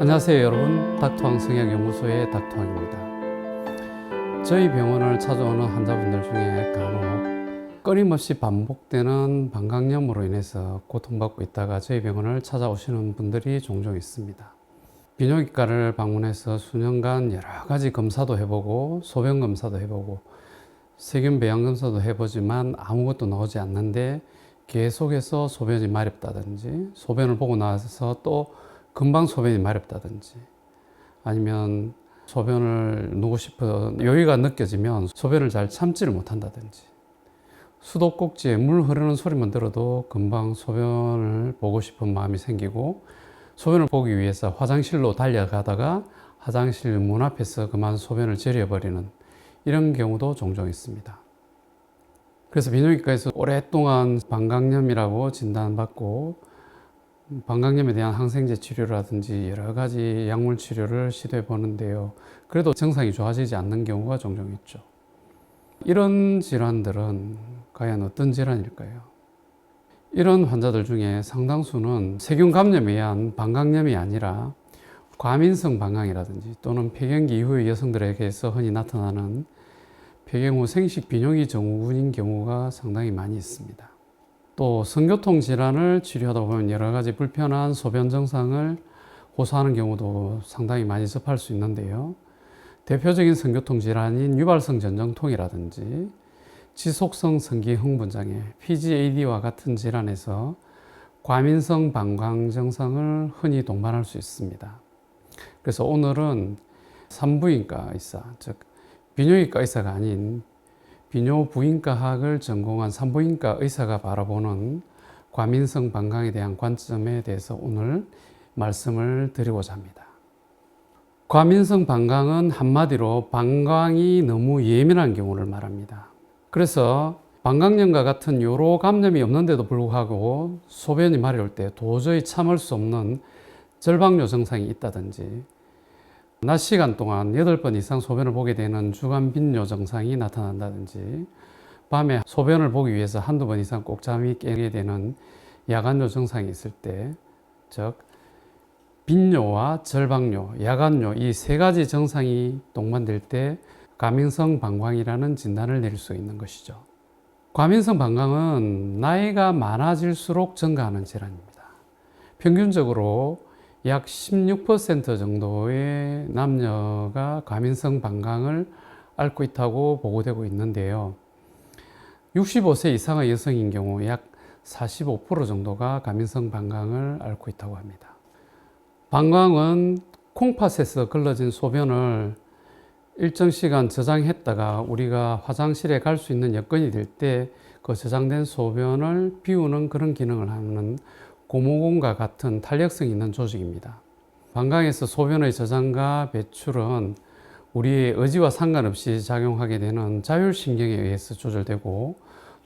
안녕하세요 여러분. 닥터왕 성형연구소의 닥터왕입니다. 저희 병원을 찾아오는 환자분들 중에 간혹 끊임없이 반복되는 방광염으로 인해서 고통받고 있다가 저희 병원을 찾아오시는 분들이 종종 있습니다. 비뇨기과를 방문해서 수년간 여러 가지 검사도 해보고 소변 검사도 해보고 세균 배양 검사도 해보지만 아무것도 나오지 않는데 계속해서 소변이 마렵다든지 소변을 보고 나서 또 금방 소변이 마렵다든지 아니면 소변을 누고 싶어 여유가 느껴지면 소변을 잘 참지를 못한다든지 수도꼭지에 물 흐르는 소리만 들어도 금방 소변을 보고 싶은 마음이 생기고 소변을 보기 위해서 화장실로 달려가다가 화장실 문 앞에서 그만 소변을 절여버리는 이런 경우도 종종 있습니다. 그래서 비뇨기과에서 오랫동안 방광염이라고 진단받고 방광염에 대한 항생제 치료라든지 여러 가지 약물 치료를 시도해 보는데요. 그래도 증상이 좋아지지 않는 경우가 종종 있죠. 이런 질환들은 과연 어떤 질환일까요? 이런 환자들 중에 상당수는 세균 감염에 의한 방광염이 아니라 과민성 방광이라든지 또는 폐경기 이후의 여성들에게서 흔히 나타나는 폐경 후 생식 비뇨기 증후군인 경우가 상당히 많이 있습니다. 또 성교통 질환을 치료하다 보면 여러 가지 불편한 소변 증상을 호소하는 경우도 상당히 많이 접할 수 있는데요. 대표적인 성교통 질환인 유발성 전정통이라든지 지속성 성기 흥분장애, PGAD와 같은 질환에서 과민성 방광 증상을 흔히 동반할 수 있습니다. 그래서 오늘은 산부인과 의사, 즉 비뇨기과 의사가 아닌 비뇨부인과학을 전공한 산부인과 의사가 바라보는 과민성 방광에 대한 관점에 대해서 오늘 말씀을 드리고자 합니다. 과민성 방광은 한마디로 방광이 너무 예민한 경우를 말합니다. 그래서 방광염과 같은 요로 감염이 없는데도 불구하고 소변이 마려울 때 도저히 참을 수 없는 절박뇨 증상이 있다든지 낮 시간 동안 8번 이상 소변을 보게 되는 주간 빈뇨 증상이 나타난다든지 밤에 소변을 보기 위해서 한두 번 이상 꼭 잠이 깨게 되는 야간뇨 증상이 있을 때, 즉 빈뇨와 절박뇨, 야간뇨 이 세 가지 증상이 동반될 때 과민성 방광이라는 진단을 내릴 수 있는 것이죠. 과민성 방광은 나이가 많아질수록 증가하는 질환입니다. 평균적으로 약 16% 정도의 남녀가 과민성 방광을 앓고 있다고 보고되고 있는데요. 65세 이상의 여성인 경우 약 45% 정도가 과민성 방광을 앓고 있다고 합니다. 방광은 콩팥에서 걸러진 소변을 일정 시간 저장했다가 우리가 화장실에 갈 수 있는 여건이 될 때 그 저장된 소변을 비우는 그런 기능을 하는 고모공과 같은 탄력성 있는 조직입니다. 방광에서 소변의 저장과 배출은 우리의 의지와 상관없이 작용하게 되는 자율신경에 의해서 조절되고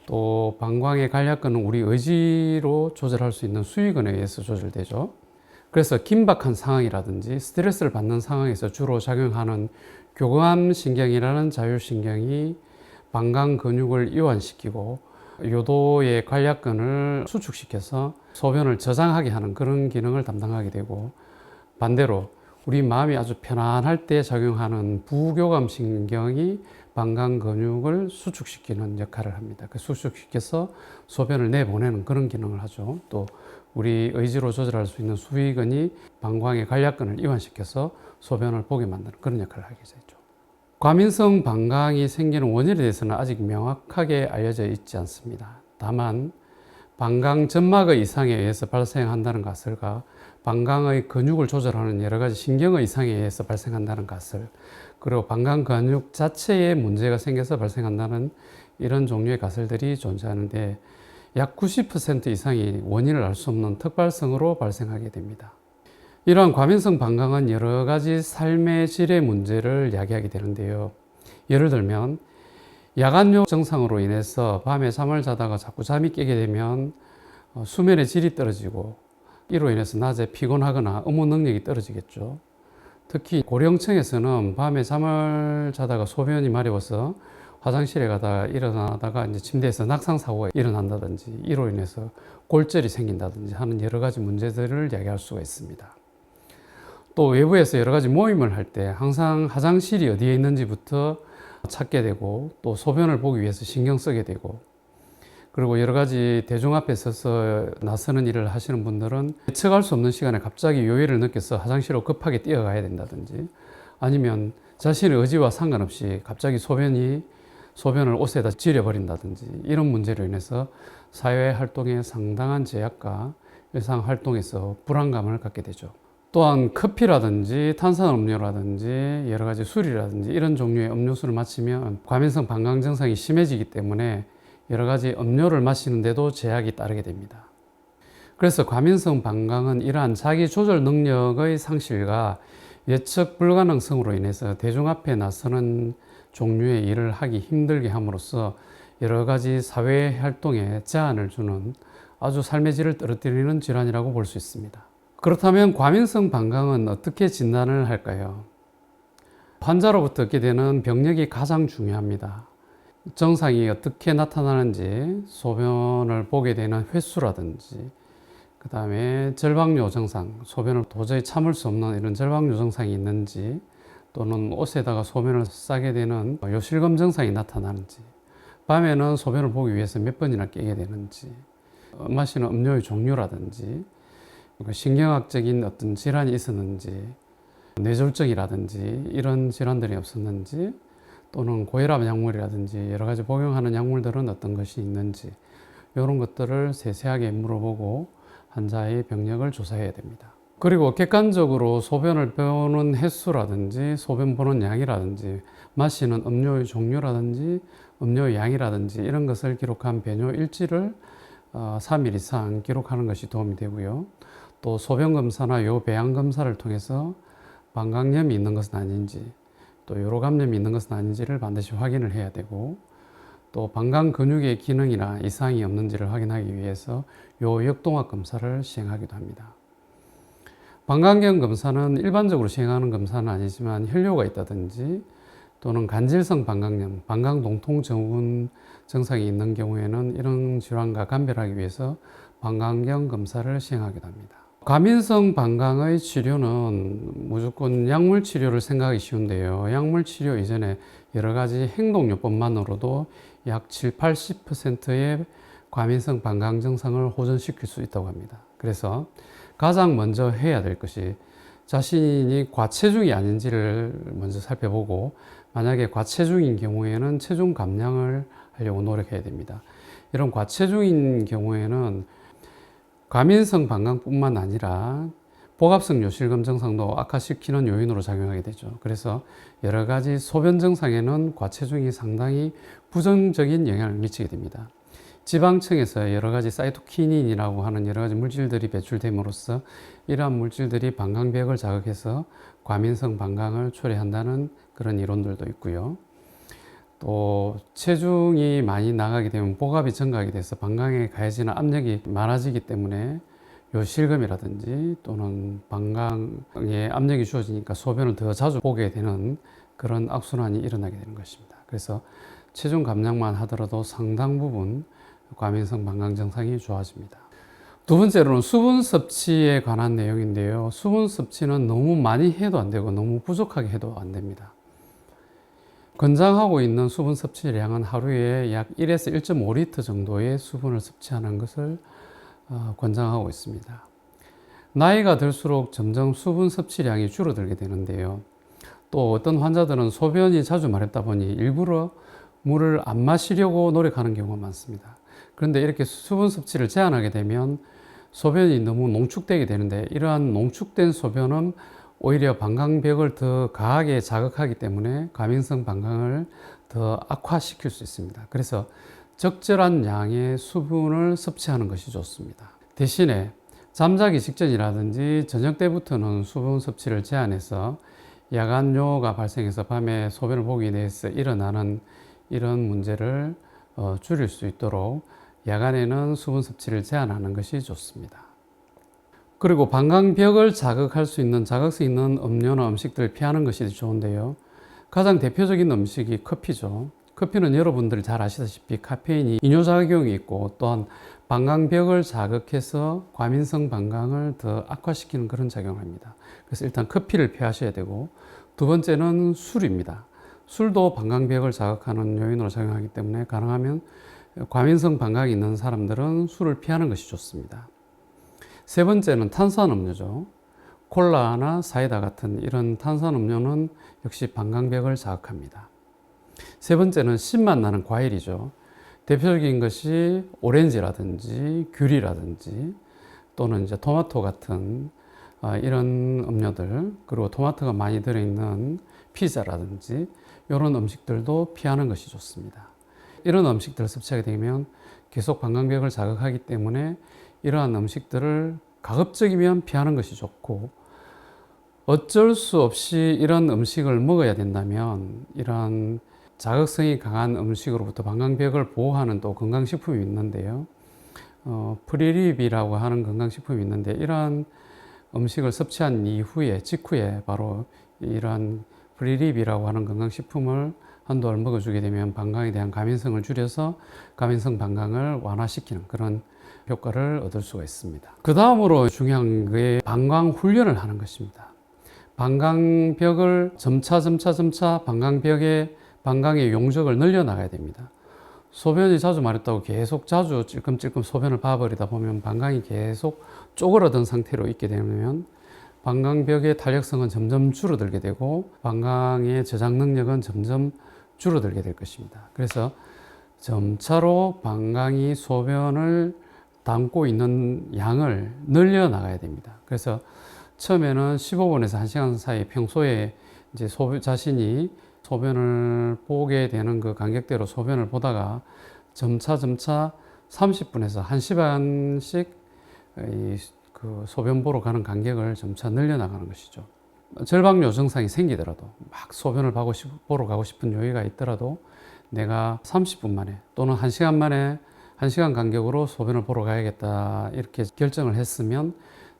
또 방광의 간략근은 우리 의지로 조절할 수 있는 수위근에 의해서 조절되죠. 그래서 긴박한 상황이라든지 스트레스를 받는 상황에서 주로 작용하는 교감 신경이라는 자율신경이 방광 근육을 이완시키고 요도의 관략근을 수축시켜서 소변을 저장하게 하는 그런 기능을 담당하게 되고 반대로 우리 마음이 아주 편안할 때 작용하는 부교감 신경이 방광 근육을 수축시키는 역할을 합니다. 그 수축시켜서 소변을 내보내는 그런 기능을 하죠. 또 우리 의지로 조절할 수 있는 수위근이 방광의 관략근을 이완시켜서 소변을 보게 만드는 그런 역할을 하게 되죠. 과민성 방광이 생기는 원인에 대해서는 아직 명확하게 알려져 있지 않습니다. 다만 방광 점막의 이상에 의해서 발생한다는 것을과 방광의 근육을 조절하는 여러 가지 신경의 이상에 의해서 발생한다는 것을 그리고 방광 근육 자체에 문제가 생겨서 발생한다는 이런 종류의 가설들이 존재하는데 약 90% 이상이 원인을 알 수 없는 특발성으로 발생하게 됩니다. 이러한 과민성 방광은 여러 가지 삶의 질의 문제를 야기하게 되는데요. 예를 들면 야간뇨 증상으로 인해서 밤에 잠을 자다가 자꾸 잠이 깨게 되면 어, 수면의 질이 떨어지고 이로 인해서 낮에 피곤하거나 업무 능력이 떨어지겠죠. 특히 고령층에서는 밤에 잠을 자다가 소변이 마려워서 화장실에 가다가 일어나다가 이제 침대에서 낙상 사고가 일어난다든지 이로 인해서 골절이 생긴다든지 하는 여러 가지 문제들을 야기할 수가 있습니다. 또 외부에서 여러 가지 모임을 할 때 항상 화장실이 어디에 있는지부터 찾게 되고 또 소변을 보기 위해서 신경 쓰게 되고 그리고 여러 가지 대중 앞에 서서 나서는 일을 하시는 분들은 예측할 수 없는 시간에 갑자기 요일을 느껴서 화장실로 급하게 뛰어가야 된다든지 아니면 자신의 의지와 상관없이 갑자기 소변이 소변을 옷에다 지려버린다든지 이런 문제로 인해서 사회 활동에 상당한 제약과 일상 활동에서 불안감을 갖게 되죠. 또한 커피라든지 탄산음료라든지 여러 가지 술이라든지 이런 종류의 음료수를 마시면 과민성 방광 증상이 심해지기 때문에 여러 가지 음료를 마시는데도 제약이 따르게 됩니다. 그래서 과민성 방광은 이러한 자기 조절 능력의 상실과 예측 불가능성으로 인해서 대중 앞에 나서는 종류의 일을 하기 힘들게 함으로써 여러 가지 사회 활동에 제한을 주는 아주 삶의 질을 떨어뜨리는 질환이라고 볼 수 있습니다. 그렇다면 과민성 방광은 어떻게 진단을 할까요? 환자로부터 얻게 되는 병력이 가장 중요합니다. 증상이 어떻게 나타나는지 소변을 보게 되는 횟수라든지 그 다음에 절박뇨 증상, 소변을 도저히 참을 수 없는 이런 절박뇨 증상이 있는지 또는 옷에다가 소변을 싸게 되는 요실금 증상이 나타나는지 밤에는 소변을 보기 위해서 몇 번이나 깨게 되는지 마시는 음료의 종류라든지 그 신경학적인 어떤 질환이 있었는지 뇌졸중이라든지 이런 질환들이 없었는지 또는 고혈압 약물이라든지 여러 가지 복용하는 약물들은 어떤 것이 있는지 이런 것들을 세세하게 물어보고 환자의 병력을 조사해야 됩니다. 그리고 객관적으로 소변을 보는 횟수라든지 소변 보는 양이라든지 마시는 음료의 종류라든지 음료의 양이라든지 이런 것을 기록한 배뇨 일지를 3일 이상 기록하는 것이 도움이 되고요. 또 소변 검사나 요 배양 검사를 통해서 방광염이 있는 것은 아닌지 또 요로감염이 있는 것은 아닌지를 반드시 확인을 해야 되고 또 방광 근육의 기능이나 이상이 없는지를 확인하기 위해서 요 역동학 검사를 시행하기도 합니다. 방광경 검사는 일반적으로 시행하는 검사는 아니지만 혈뇨가 있다든지 또는 간질성 방광염, 방광동통 증후군 증상이 있는 경우에는 이런 질환과 감별하기 위해서 방광경 검사를 시행하기도 합니다. 과민성 방광의 치료는 무조건 약물 치료를 생각하기 쉬운데요. 약물 치료 이전에 여러 가지 행동요법만으로도 약 7, 80%의 과민성 방광 증상을 호전시킬 수 있다고 합니다. 그래서 가장 먼저 해야 될 것이 자신이 과체중이 아닌지를 먼저 살펴보고 만약에 과체중인 경우에는 체중 감량을 하려고 노력해야 됩니다. 이런 과체중인 경우에는 과민성 방광뿐만 아니라 복합성 요실금 증상도 악화시키는 요인으로 작용하게 되죠. 그래서 여러 가지 소변 증상에는 과체중이 상당히 부정적인 영향을 미치게 됩니다. 지방층에서 여러 가지 사이토키닌이라고 하는 여러 가지 물질들이 배출됨으로써 이러한 물질들이 방광벽을 자극해서 과민성 방광을 초래한다는 그런 이론들도 있고요. 또 체중이 많이 나가게 되면 복압이 증가하게 돼서 방광에 가해지는 압력이 많아지기 때문에 요실금이라든지 또는 방광에 압력이 주어지니까 소변을 더 자주 보게 되는 그런 악순환이 일어나게 되는 것입니다. 그래서 체중 감량만 하더라도 상당 부분 과민성 방광 증상이 좋아집니다. 두 번째로는 수분 섭취에 관한 내용인데요. 수분 섭취는 너무 많이 해도 안 되고 너무 부족하게 해도 안 됩니다. 권장하고 있는 수분 섭취량은 하루에 약 1에서 1.5리터 정도의 수분을 섭취하는 것을 어, 권장하고 있습니다. 나이가 들수록 점점 수분 섭취량이 줄어들게 되는데요. 또 어떤 환자들은 소변이 자주 마렵다 보니 일부러 물을 안 마시려고 노력하는 경우가 많습니다. 그런데 이렇게 수분 섭취를 제한하게 되면 소변이 너무 농축되게 되는데 이러한 농축된 소변은 오히려 방광벽을 더 강하게 자극하기 때문에 과민성 방광을 더 악화시킬 수 있습니다. 그래서 적절한 양의 수분을 섭취하는 것이 좋습니다. 대신에 잠자기 직전이라든지 저녁 때부터는 수분 섭취를 제한해서 야간뇨가 발생해서 밤에 소변을 보기 위해서 일어나는 이런 문제를 어, 줄일 수 있도록 야간에는 수분 섭취를 제한하는 것이 좋습니다. 그리고 방광벽을 자극할 수 있는 자극성 있는 음료나 음식들을 피하는 것이 좋은데요. 가장 대표적인 음식이 커피죠. 커피는 여러분들이 잘 아시다시피 카페인이 이뇨작용이 있고 또한 방광벽을 자극해서 과민성 방광을 더 악화시키는 그런 작용을 합니다. 그래서 일단 커피를 피하셔야 되고 두 번째는 술입니다. 술도 방광벽을 자극하는 요인으로 작용하기 때문에 가능하면 과민성 방광이 있는 사람들은 술을 피하는 것이 좋습니다. 세 번째는 탄산음료죠. 콜라나 사이다 같은 이런 탄산음료는 역시 방광벽을 자극합니다. 세 번째는 신맛 나는 과일이죠. 대표적인 것이 오렌지라든지 귤이라든지 또는 이제 토마토 같은 아, 이런 음료들 그리고 토마토가 많이 들어있는 피자라든지 이런 음식들도 피하는 것이 좋습니다. 이런 음식들을 섭취하게 되면 계속 방광벽을 자극하기 때문에 이러한 음식들을 가급적이면 피하는 것이 좋고 어쩔 수 없이 이런 음식을 먹어야 된다면 이러한 자극성이 강한 음식으로부터 방광벽을 보호하는 또 건강식품이 있는데요. 어, 프리립이라고 하는 건강식품이 있는데 이러한 음식을 섭취한 이후에 직후에 바로 이러한 프리립이라고 하는 건강식품을 한두 알 먹어주게 되면 방광에 대한 가민성을 줄여서 가민성 방광을 완화시키는 그런 효과를 얻을 수가 있습니다. 그 다음으로 중요한 게 방광 훈련을 하는 것입니다. 방광벽을 점차 점차 점차 방광벽의 방광의 용적을 늘려 나가야 됩니다. 소변이 자주 마렵다고 계속 자주 찔끔찔끔 소변을 봐버리다 보면 방광이 계속 쪼그라든 상태로 있게 되면 방광벽의 탄력성은 점점 줄어들게 되고 방광의 저장 능력은 점점 줄어들게 될 것입니다. 그래서 점차로 방광이 소변을 담고 있는 양을 늘려 나가야 됩니다. 그래서 처음에는 15분에서 1시간 사이 평소에 이제 소 자신이 소변을 보게 되는 그 간격대로 소변을 보다가 점차 점차 30분에서 1시간씩 그 소변 보러 가는 간격을 점차 늘려 나가는 것이죠. 절박요 증상이 생기더라도 막 소변을 보러 가고 싶은 요의가 있더라도 내가 30분 만에 또는 1시간 만에 1시간 간격으로 소변을 보러 가야겠다 이렇게 결정을 했으면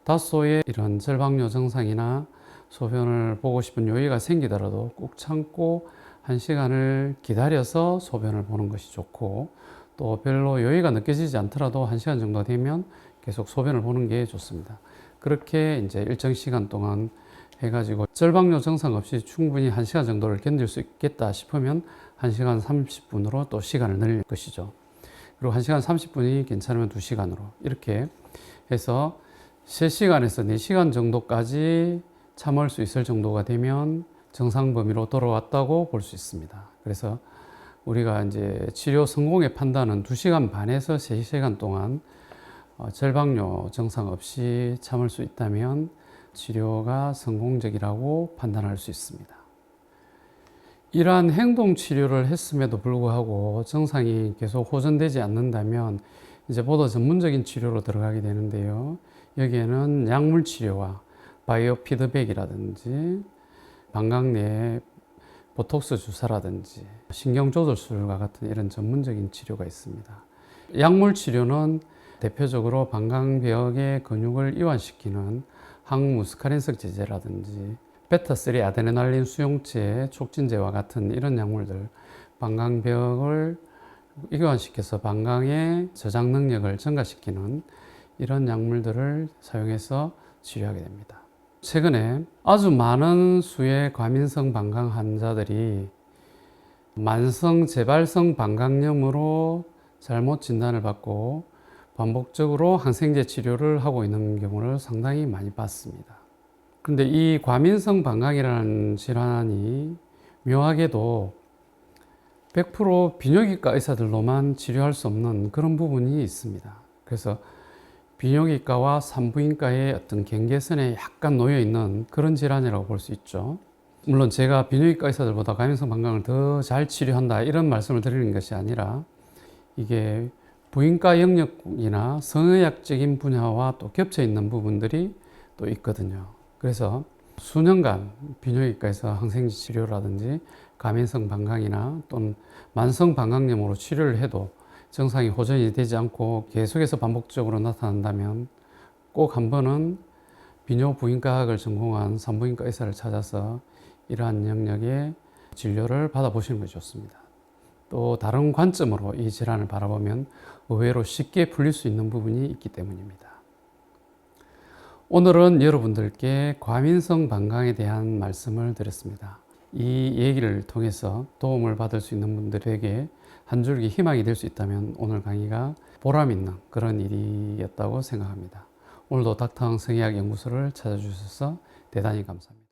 다소의 이런 절박요 증상이나 소변을 보고 싶은 요의가 생기더라도 꾹 참고 한 시간을 기다려서 소변을 보는 것이 좋고 또 별로 요의가 느껴지지 않더라도 한 시간 정도 되면 계속 소변을 보는 게 좋습니다. 그렇게 이제 일정 시간 동안 해가지고 절박요 증상 없이 충분히 한 시간 정도를 견딜 수 있겠다 싶으면 한 시간 30분으로 또 시간을 늘릴 것이죠. 그리고 한 시간 30분이 괜찮으면 두 시간으로 이렇게 해서 3시간에서 4시간 정도까지 참을 수 있을 정도가 되면 정상 범위로 돌아왔다고 볼 수 있습니다. 그래서 우리가 이제 치료 성공의 판단은 2시간 반에서 3시간 동안 어, 절박요 증상 없이 참을 수 있다면 치료가 성공적이라고 판단할 수 있습니다. 이러한 행동 치료를 했음에도 불구하고 증상이 계속 호전되지 않는다면 이제 보다 전문적인 치료로 들어가게 되는데요. 여기에는 약물 치료와 바이오 피드백이라든지 방광 내에 보톡스 주사라든지 신경 조절술과 같은 이런 전문적인 치료가 있습니다. 약물 치료는 대표적으로 방광벽의 근육을 이완시키는 항무스카린석 제제라든지 베타3 아데레날린 수용체 촉진제와 같은 이런 약물들 방광벽을 이완시켜서 방광의 저장 능력을 증가시키는 이런 약물들을 사용해서 치료하게 됩니다. 최근에 아주 많은 수의 과민성 방광 환자들이 만성 재발성 방광염으로 잘못 진단을 받고 반복적으로 항생제 치료를 하고 있는 경우를 상당히 많이 봤습니다. 그런데 이 과민성 방광이라는 질환이 묘하게도 100% 비뇨기과 의사들로만 치료할 수 없는 그런 부분이 있습니다. 그래서 비뇨기과와 산부인과의 어떤 경계선에 약간 놓여 있는 그런 질환이라고 볼 수 있죠. 물론 제가 비뇨기과 의사들보다 과민성 방광을 더 잘 치료한다 이런 말씀을 드리는 것이 아니라 이게 부인과 영역이나 성의학적인 분야와 또 겹쳐 있는 부분들이 또 있거든요. 그래서 수년간 비뇨기과에서 항생제 치료라든지 가민성 방광이나 또는 만성 방광염으로 치료를 해도 증상이 호전이 되지 않고 계속해서 반복적으로 나타난다면 꼭 한 번은 비뇨 부인과학을 전공한 산부인과 의사를 찾아서 이러한 영역의 진료를 받아보시는 것이 좋습니다. 또 다른 관점으로 이 질환을 바라보면 의외로 쉽게 풀릴 수 있는 부분이 있기 때문입니다. 오늘은 여러분들께 과민성 방광에 대한 말씀을 드렸습니다. 이 얘기를 통해서 도움을 받을 수 있는 분들에게 한 줄기 희망이 될 수 있다면 오늘 강의가 보람 있는 그런 일이었다고 생각합니다. 오늘도 닥터항 성의학 연구소를 찾아주셔서 대단히 감사합니다.